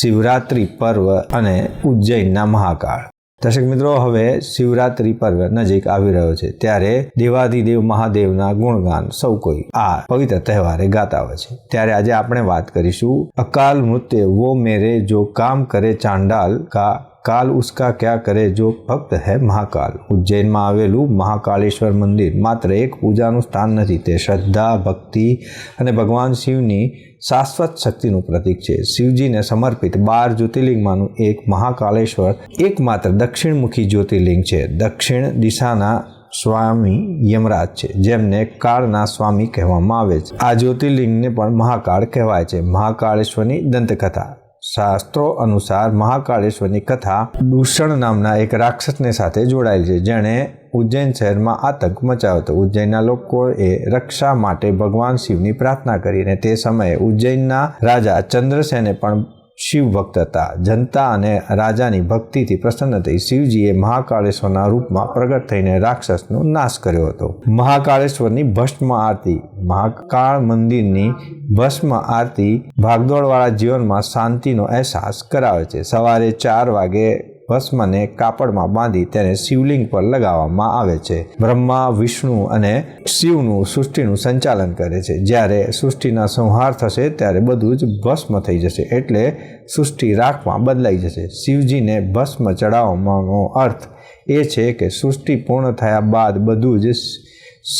શિવરાત્રિ પર્વ અને ઉજ્જૈનના મહાકાળ. દર્શક મિત્રો, હવે શિવરાત્રિ પર્વ નજીક આવી રહ્યો છે, ત્યારે દેવાધિદેવ મહાદેવના ગુણગાન સૌ કોઈ આ પવિત્ર તહેવારે ગાતા હોય છે. ત્યારે આજે આપણે વાત કરીશું અકાલ મૃત્યુ વો મેરે જો કામ કરે ચાંડાલ કા કાલ ઉસકા ક્યાં કરે જો ભક્ત હૈ મહાકાલ? ઉજ્જૈનમાં આવેલું મહાકાળેશ્વર મંદિર માત્ર એક પૂજાનું સ્થાન નથી, તે શ્રદ્ધા, ભક્તિ અને ભગવાન શિવની શાશ્વત શક્તિનું પ્રતીક છે. શિવજીને સમર્પિત બાર જ્યોતિર્લિંગમાંનું એક મહાકાળેશ્વર એકમાત્ર દક્ષિણમુખી જ્યોતિર્લિંગ છે. દક્ષિણ દિશાના સ્વામી યમરાજ છે, જેમને કાળના સ્વામી કહેવામાં આવે છે. આ જ્યોતિર્લિંગને પણ મહાકાળ કહેવાય છે. મહાકાળેશ્વરની દંતકથા શાસ્ત્રો અનુસાર મહાકાળેશ્વરની કથા દૂષણ નામના એક રાક્ષસને સાથે જોડાયેલ છે, જેણે ઉજ્જૈન શહેરમાં આતંક મચાવ્યો હતો. ઉજ્જૈનના લોકોએ રક્ષા માટે ભગવાન શિવની પ્રાર્થના કરીને તે સમયે ઉજ્જૈનના રાજા ચંદ્રસેને પણ શિવ ભક્ત હતા. જનતા અને રાજાની ભક્તિથી પ્રસન્ન થઈ શિવજીએ મહાકાળેશ્વરના રૂપમાં પ્રગટ થઈને રાક્ષસનો નાશ કર્યો હતો. મહાકાળેશ્વરની ભસ્મ આરતી, મહાકાળ મંદિરની ભસ્મ આરતી ભાગદોડવાળા જીવનમાં શાંતિનો અહેસાસ કરાવે છે. સવારે ચાર વાગે ભસ્મને કાપડમાં બાંધી તેને શિવલિંગ પર લગાવવામાં આવે છે. બ્રહ્મા, વિષ્ણુ અને શિવનું સૃષ્ટિનું સંચાલન કરે છે. જ્યારે સૃષ્ટિના સંહાર થશે ત્યારે બધું જ ભસ્મ થઈ જશે એટલે સૃષ્ટિ રાખમાં બદલાઈ જશે. શિવજીને ભસ્મ ચડાવવાનો અર્થ એ છે કે સૃષ્ટિ પૂર્ણ થયા બાદ બધું જ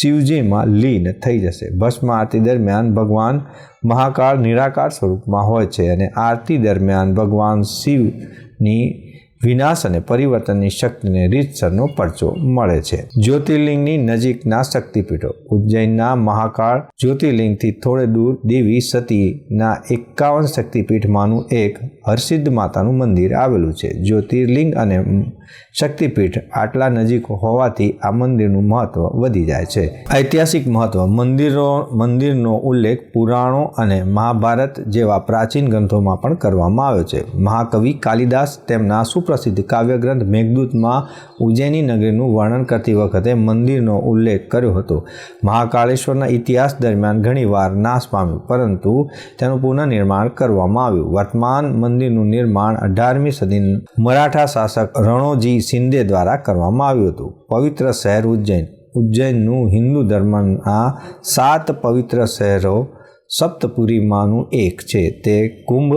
શિવજીમાં લીન થઈ જશે. ભસ્મ આરતી દરમિયાન ભગવાન મહાકાળ નિરાકાર સ્વરૂપમાં હોય છે અને આરતી દરમિયાન ભગવાન શિવની વિનાશ અને પરિવર્તનની શક્તિને રીતસરનો પરચો મળે છે. જ્યોતિર્લિંગની નજીકના શક્તિપીઠો, ઉજ્જૈનના મહાકાળ જ્યોતિર્લિંગથી થોડે દૂર દેવી સતીના એકાવન શક્તિપીઠમાંનું એક હરસિદ્ધ માતાનું મંદિર આવેલું છે. જ્યોતિર્લિંગ અને શક્તિપીઠ આટલા નજીક હોવાથી આ મંદિરનું મહત્વ વધી જાય છે. ઐતિહાસિક મહત્વ, મંદિરો, મંદિરનો ઉલ્લેખ પુરાણો અને મહાભારત જેવા પ્રાચીન ગ્રંથોમાં પણ કરવામાં આવ્યો છે. મહાકવિ કાલિદાસ તેમના સુપ્રસિદ્ધ કાવ્યગ્રંથ મેઘદૂતમાં ઉજ્જૈની નગરીનું વર્ણન કરતી વખતે મંદિરનો ઉલ્લેખ કર્યો હતો. મહાકાળેશ્વરના ઇતિહાસ દરમિયાન ઘણીવાર નાશ પામ્યું, પરંતુ તેનું પુનઃનિર્માણ કરવામાં આવ્યું. વર્તમાન મંદિરનું નિર્માણ અઢારમી સદી મરાઠા શાસક રણોજી શિંદે દ્વારા કરવામાં આવ્યું હતું. પવિત્ર શહેર ઉજ્જૈન. ઉજ્જૈનનું હિન્દુ ધર્મના સાત પવિત્ર શહેરો સપ્તપુરીમાંનું એક છે. તે કુંભ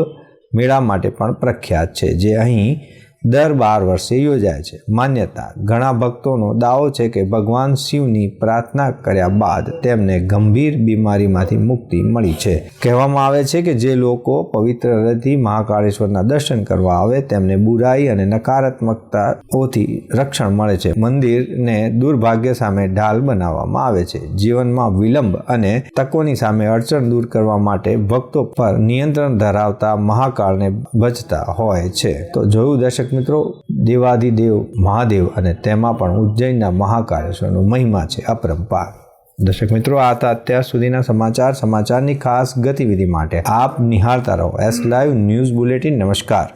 મેળા માટે પણ પ્રખ્યાત છે. જે અહીં દર બાર વર્ષે યોજાય છે. માન્યતા, ઘણા ભક્તોનો દાવો છે કે ભગવાન શિવની પ્રાર્થના કર્યા બાદ તેમને ગંભીર બીમારીમાંથી મુક્તિ મળી છે. કહેવામાં આવે છે કે જે લોકો પવિત્ર હૃદયથી મહાકાળેશ્વરના દર્શન કરવા આવે, તેમને બુરાઈ અને નકારાત્મકતાઓથી રક્ષણ મળે છે. મંદિરને દુર્ભાગ્ય સામે ઢાલ બનાવવામાં આવે છે. જીવનમાં વિલંબ અને તકોની સામે અડચણ દૂર કરવા માટે ભક્તો પર નિયંત્રણ ધરાવતા મહાકાળને ભજતા હોય છે. તો જોયું દર્શક મિત્રો દેવાધિદેવ મહાદેવ અને તેમાં પણ ઉજ્જૈનના મહાકાલેશ્વરનો મહિમા છે અપરંપાર દર્શક મિત્રો, આ હતા અત્યાર સુધીના સમાચાર, સમાચારની ખાસ ગતિવિધિ માટે આપ નિહાળતા રહો. એસ લાઈવ ન્યૂઝ બુલેટિન નમસ્કાર.